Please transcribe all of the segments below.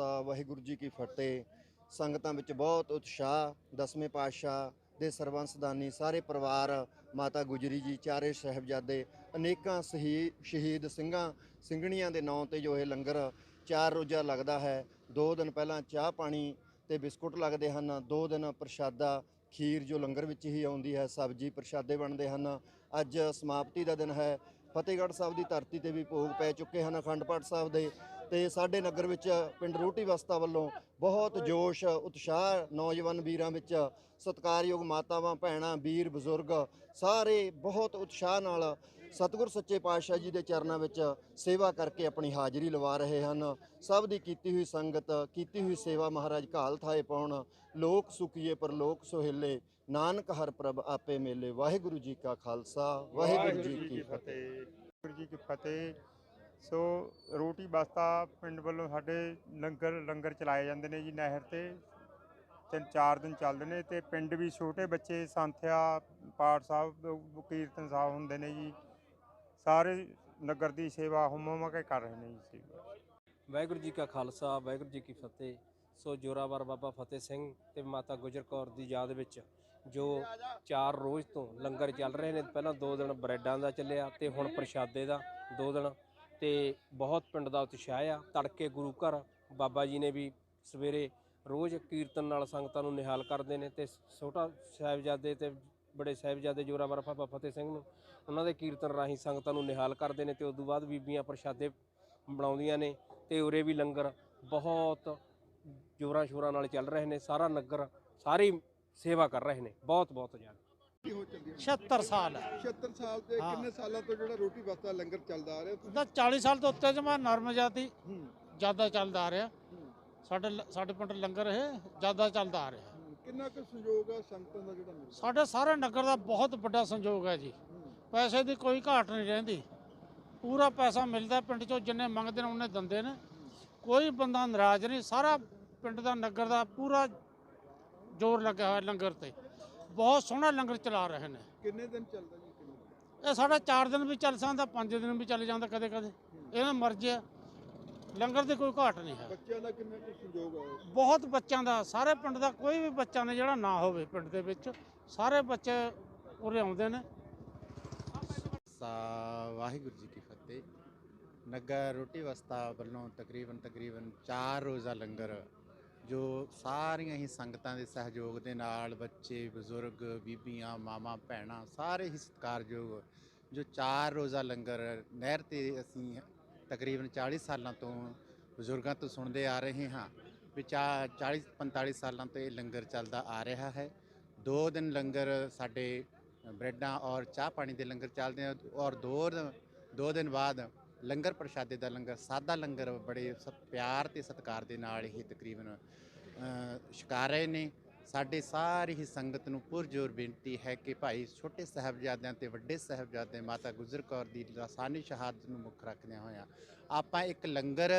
ਖਾਲਸਾ ਵਾਹਿਗੁਰੂ ਜੀ ਕੀ ਫਤਿਹ। ਸੰਗਤਾਂ ਵਿੱਚ ਬਹੁਤ ਉਤਸ਼ਾਹ, ਦਸਵੇਂ ਪਾਤਸ਼ਾਹ ਦੇ ਸਰਵੰਸਦਾਨੀ ਸਾਰੇ ਪਰਿਵਾਰ, ਮਾਤਾ ਗੁਜਰੀ ਜੀ, ਚਾਰੇ ਸਾਹਿਬਜ਼ਾਦੇ, ਅਨੇਕਾਂ ਸ਼ਹੀ- ਸ਼ਹੀਦ ਸਿੰਘਾਂ, ਸਿੰਘਣੀਆਂ ਦੇ ਨਾਂ ਤੇ ਜੋ ਇਹ ਲੰਗਰ ਚਾਰ ਰੋਜ਼ਾ ਲੱਗਦਾ ਹੈ, ਦੋ ਦਿਨ ਪਹਿਲਾਂ ਚਾਹ ਪਾਣੀ ਤੇ ਬਿਸਕੁਟ ਲੱਗਦੇ ਹਨ, ਦੋ ਦਿਨ ਪ੍ਰਸ਼ਾਦਾ, ਖੀਰ ਜੋ ਲੰਗਰ ਵਿੱਚ ਹੀ ਆਉਂਦੀ ਹੈ, ਸਬਜ਼ੀ ਪ੍ਰਸ਼ਾਦੇ ਬਣਦੇ ਹਨ। ਅੱਜ ਸਮਾਪਤੀ ਦਾ ਦਿਨ ਹੈ, ਫਤਿਹਗੜ੍ਹ ਸਾਹਿਬ ਦੀ ਧਰਤੀ ਤੇ ਵੀ ਭੋਗ ਪੈ ਚੁੱਕੇ ਹਨ ਅਖੰਡ ਪਾਠ ਸਾਹਿਬ ਦੇ। ਤੇ ਸਾਡੇ ਨਗਰ ਵਿੱਚ ਪਿੰਡ ਰੋਟੀ ਵਸਤਾ ਵੱਲੋਂ ਬਹੁਤ ਜੋਸ਼ ਉਤਸ਼ਾਹ ਨੌਜਵਾਨ ਵੀਰਾਂ ਵਿੱਚ ਸਤਿਕਾਰਯੋਗ ਮਾਤਾਵਾਂ ਭੈਣਾਂ ਵੀਰ ਬਜ਼ੁਰਗ ਸਾਰੇ ਬਹੁਤ ਉਤਸ਼ਾਹ ਨਾਲ ਸਤਿਗੁਰ ਸੱਚੇ ਪਾਤਸ਼ਾਹ ਜੀ ਦੇ ਚਰਨਾਂ ਵਿੱਚ ਸੇਵਾ ਕਰਕੇ ਆਪਣੀ ਹਾਜ਼ਰੀ ਲਵਾ ਰਹੇ ਹਨ। ਸਭ ਦੀ ਕੀਤੀ ਹੋਈ ਸੰਗਤ ਕੀਤੀ ਹੋਈ ਸੇਵਾ ਮਹਾਰਾਜ ਘਾਲ ਥਾਏ ਪਾਉਣ। ਲੋਕ ਸੁਖੀਏ ਪਰ ਲੋਕ ਸੁਹੇਲੇ। ਨਾਨਕ ਹਰ ਪ੍ਰਭ ਆਪੇ ਮੇਲੇ। ਵਾਹਿਗੁਰੂ ਜੀ ਕਾ ਖਾਲਸਾ ਵਾਹਿਗੁਰੂ ਜੀ ਕੀ ਫਤਿਹ। ਵਾਹਿਗੁਰੂ ਜੀ ਕੀ ਫਤਿਹ। ਸੋ ਰੋਟੀ ਬਸਤਾ ਪਿੰਡ ਵੱਲੋਂ ਸਾਡੇ ਲੰਗਰ ਲੰਗਰ ਚਲਾਏ ਜਾਂਦੇ ਨੇ ਜੀ ਨਹਿਰ ਤੇ। ਤਿੰਨ, ਚਾਰ ਦਿਨ ਚੱਲਦੇ ਨੇ ਤੇ ਪਿੰਡ ਵੀ ਛੋਟੇ ਬੱਚੇ ਸੰਥਿਆ, ਪਾਠ ਸਾਹਿਬ, ਕੀਰਤਨ ਸਾਹਿਬ ਹੁੰਦੇ ਨੇ ਜੀ। ਸਾਰੇ ਨਗਰ ਦੀ ਸੇਵਾ ਹੁਮਮ ਕੇ ਕਰ ਰਹੇ ਨੇ ਜੀ ਸੇਵਾ। ਵਾਹਿਗੁਰੂ ਜੀ ਕਾ ਖਾਲਸਾ, ਵਾਹਿਗੁਰੂ ਜੀ ਕੀ ਫਤਿਹ। ਸੋ ਜੋਰਾਵਰ ਬਾਬਾ ਫਤਿਹ ਸਿੰਘ ਤੇ ਮਾਤਾ ਗੁਜਰ ਕੌਰ ਦੀ ਯਾਦ ਵਿੱਚ ਜੋ ਚਾਰ ਰੋਜ਼ ਤੋਂ ਲੰਗਰ ਚੱਲ ਰਹੇ ਨੇ, ਪਹਿਲਾਂ ਦੋ ਦਿਨ ਬ੍ਰੈਡਾਂ ਦਾ ਚੱਲਿਆ ਤੇ ਹੁਣ ਪ੍ਰਸ਼ਾਦੇ ਦਾ ਦੋ ਦਿਨ ਤੇ ਬਹੁਤ ਪਿੰਡ ਦਾ ਉਤਸ਼ਾਹ ਆ। ਤੜਕੇ ਗੁਰੂ ਘਰ ਬਾਬਾ ਜੀ ਨੇ ਵੀ ਸਵੇਰੇ ਰੋਜ਼ ਕੀਰਤਨ ਨਾਲ ਸੰਗਤਾਂ ਨੂੰ ਨਿਹਾਲ ਕਰਦੇ ਨੇ ਤੇ ਛੋਟਾ ਸਾਹਿਬਜ਼ਾਦੇ ਤੇ ਬੜੇ ਸਾਹਿਬਜ਼ਾਦੇ ਜੋਰਾਵਰ ਬਾਬਾ ਫਤਿਹ ਸਿੰਘ ਨੂੰ ਉਹਨਾਂ ਦੇ ਕੀਰਤਨ ਰਾਹੀਂ ਸੰਗਤਾਂ ਨੂੰ ਨਿਹਾਲ ਕਰਦੇ ਨੇ ਤੇ ਉਸ ਤੋਂ ਬਾਅਦ ਬੀਬੀਆਂ ਪ੍ਰਸ਼ਾਦੇ ਬਣਾਉਂਦੀਆਂ ਨੇ ਤੇ ਉਰੇ ਵੀ ਲੰਗਰ ਬਹੁਤ ਜੋਰਾਂ ਸ਼ੋਰਾਂ ਨਾਲ ਚੱਲ ਰਹੇ ਨੇ। ਸਾਰਾ ਨਗਰ, ਸਾਰੀ ਸੇਵਾ ਕਰ ਰਹੇ ਨੇ। ਬਹੁਤ ਬਹੁਤ ਜ਼ਿਆਦਾ। 76 ਸਾਲ ਹੈ। 76 ਸਾਲ ਤੇ ਹਾਂ। ਕਿੰਨੇ ਸਾਲਾਂ ਤੋਂ ਜਿਹੜਾ ਰੋਟੀ ਬਸਤਾ ਲੰਗਰ ਚੱਲਦਾ ਆ ਰਿਹਾ ਤਾਂ 40 ਸਾਲ ਤੋਂ ਉੱਤੇ ਜਮਾ ਨਰਮ ਜਾਤੀ ਹੂੰ ਜ਼ਿਆਦਾ ਚੱਲਦਾ ਆ ਰਿਹਾ। ਹੂੰ, ਸਾਡੇ ਲ- ਸਾਡੇ ਪਿੰਡ ਲੰਗਰ ਇਹ ਜ਼ਿਆਦਾ ਚੱਲਦਾ ਆ ਰਿਹਾ। ਹੂੰ। ਕਿੰਨਾ ਕੁ ਸੰਯੋਗ ਆ ਸੰਗਤਾਂ ਦਾ ਜਿਹੜਾ ਮਿਲਦਾ ਸਾਡੇ ਸਾਰੇ ਨਗਰ ਦਾ ਬਹੁਤ ਵੱਡਾ ਸੰਯੋਗ ਹੈ ਜੀ। ਹੂੰ, ਪੈਸੇ ਦੀ ਕੋਈ ਘਾਟ ਨਹੀਂ ਰਹਿੰਦੀ। ਪੂਰਾ ਪੈਸਾ ਮਿਲਦਾ ਪਿੰਡ ਚੋਂ ਜਿੰਨੇ ਮੰਗਦੇ ਨੇ ਉਹਨੇ ਦਿੰਦੇ ਨੇ। ਕੋਈ ਬੰਦਾ ਨਾਰਾਜ਼ ਨਹੀਂ ਸਾਰਾ ਪਿੰਡ ਦਾ ਨਗਰ ਦਾ ਪੂਰਾ ਜ਼ੋਰ ਲੱਗਿਆ ਹੋਇਆ ਲੰਗਰ ਤੇ। ਬਹੁਤ ਸੋਹਣਾ ਲੰਗਰ ਚਲਾ ਰਹੇ ਨੇ। ਕਿੰਨੇ ਦਿਨ ਚੱਲਦਾ ਜੀ ਕਿੰਨੇ ਦਿਨ? ਇਹ ਸਾਡਾ 4 ਦਿਨ ਵੀ ਚੱਲ ਸਕਦਾ 5 ਦਿਨ ਵੀ ਚੱਲ ਜਾਂਦਾ ਕਦੇ ਕਦੇ ਇਹਨਾਂ ਮਰਜ਼ੀ ਆ। ਲੰਗਰ ਦੀ ਕੋਈ ਘਾਟ ਨਹੀਂ ਹੈ। ਬੱਚਿਆਂ ਦਾ ਕਿੰਨਾ ਕੁ ਸੰਯੋਗ ਆ? ਬਹੁਤ ਬੱਚਿਆਂ ਦਾ ਸਾਰੇ ਪਿੰਡ ਦਾ ਕੋਈ ਵੀ ਬੱਚਾ ਨੇ ਜਿਹੜਾ ਨਾ ਹੋਵੇ ਪਿੰਡ ਦੇ ਵਿੱਚ ਸਾਰੇ ਬੱਚੇ ਉਰੇ ਆਉਂਦੇ ਨੇ। ਸਾ ਵਾਹਿਗੁਰੂ ਜੀ ਕੀ ਫਤਿਹ। ਨਗਰ ਰੋਟੀ ਵਸਤਾ ਵੱਲੋਂ ਤਕਰੀਬਨ ਤਕਰੀਬਨ 4 ਰੋਜ਼ਾ ਲੰਗਰ ਜੋ ਸਾਰੀਆਂ ਹੀ ਸੰਗਤਾਂ ਦੇ ਸਹਿਯੋਗ ਦੇ ਨਾਲ ਬੱਚੇ, ਬਜ਼ੁਰਗ, ਬੀਬੀਆਂ ਮਾਮਾ ਭੈਣਾਂ ਸਾਰੇ ਹੀ ਸਤਿਕਾਰਯੋਗ ਜੋ 4 ਰੋਜ਼ਾ ਲੰਗਰ ਨਹਿਰ ਤੇ ਅਸੀਂ ਤਕਰੀਬਨ 40 ਸਾਲਾਂ ਤੋਂ ਬਜ਼ੁਰਗਾਂ ਤੋਂ ਸੁਣਦੇ ਆ ਰਹੇ ਹਾਂ ਵੀ 40 45 ਸਾਲਾਂ ਤੋਂ ਇਹ ਲੰਗਰ ਚੱਲਦਾ ਆ ਰਿਹਾ ਹੈ। ਦੋ ਦਿਨ ਲੰਗਰ ਸਾਡੇ ਬ੍ਰੈਡਾਂ ਔਰ ਚਾਹ ਪਾਣੀ ਦੇ ਲੰਗਰ ਚੱਲਦੇ ਆ ਔਰ ਦੋ ਦੋ ਦਿਨ ਬਾਅਦ ਲੰਗਰ ਪ੍ਰਸ਼ਾਦੇ ਦਾ ਲੰਗਰ, ਸਾਦਾ ਲੰਗਰ ਬੜੇ ਸਤ, ਪਿਆਰ ਤੇ ਸਤਿਕਾਰ ਦੇ ਨਾਲ ਇਹ ਤਕਰੀਬਨ ਛਕਾ ਰਹੇ ਨੇ। ਸਾਡੇ ਸਾਰੀ ਹੀ ਸੰਗਤ ਨੂੰ ਪੁਰਜੋਰ ਬੇਨਤੀ ਹੈ ਕਿ ਭਾਈ ਛੋਟੇ ਸਾਹਿਬਜ਼ਾਦਿਆਂ ਤੇ ਵੱਡੇ ਸਾਹਿਬਜ਼ਾਦੇ ਮਾਤਾ ਗੁਜਰ ਕੌਰ ਦੀ ਲਾਸਾਨੀ ਸ਼ਹਾਦਤ ਨੂੰ ਮੁੱਖ ਰੱਖਦਿਆਂ ਹੋਇਆਂ ਆਪਾਂ ਇੱਕ ਲੰਗਰ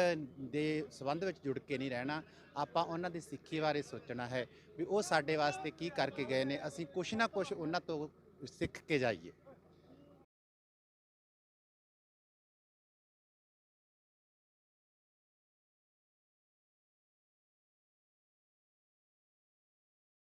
ਦੇ ਸੰਬੰਧ ਵਿੱਚ ਜੁੜ ਕੇ ਨਹੀਂ ਰਹਿਣਾ। ਆਪਾਂ ਉਹਨਾਂ ਦੀ ਸਿੱਖੀ ਬਾਰੇ ਸੋਚਣਾ ਹੈ ਵੀ ਉਹ ਸਾਡੇ ਵਾਸਤੇ ਕੀ ਕਰਕੇ ਗਏ ਨੇ। ਅਸੀਂ ਕੁਛ ਨਾ ਕੁਛ ਉਹਨਾਂ ਤੋਂ ਸਿੱਖ ਕੇ ਜਾਈਏ।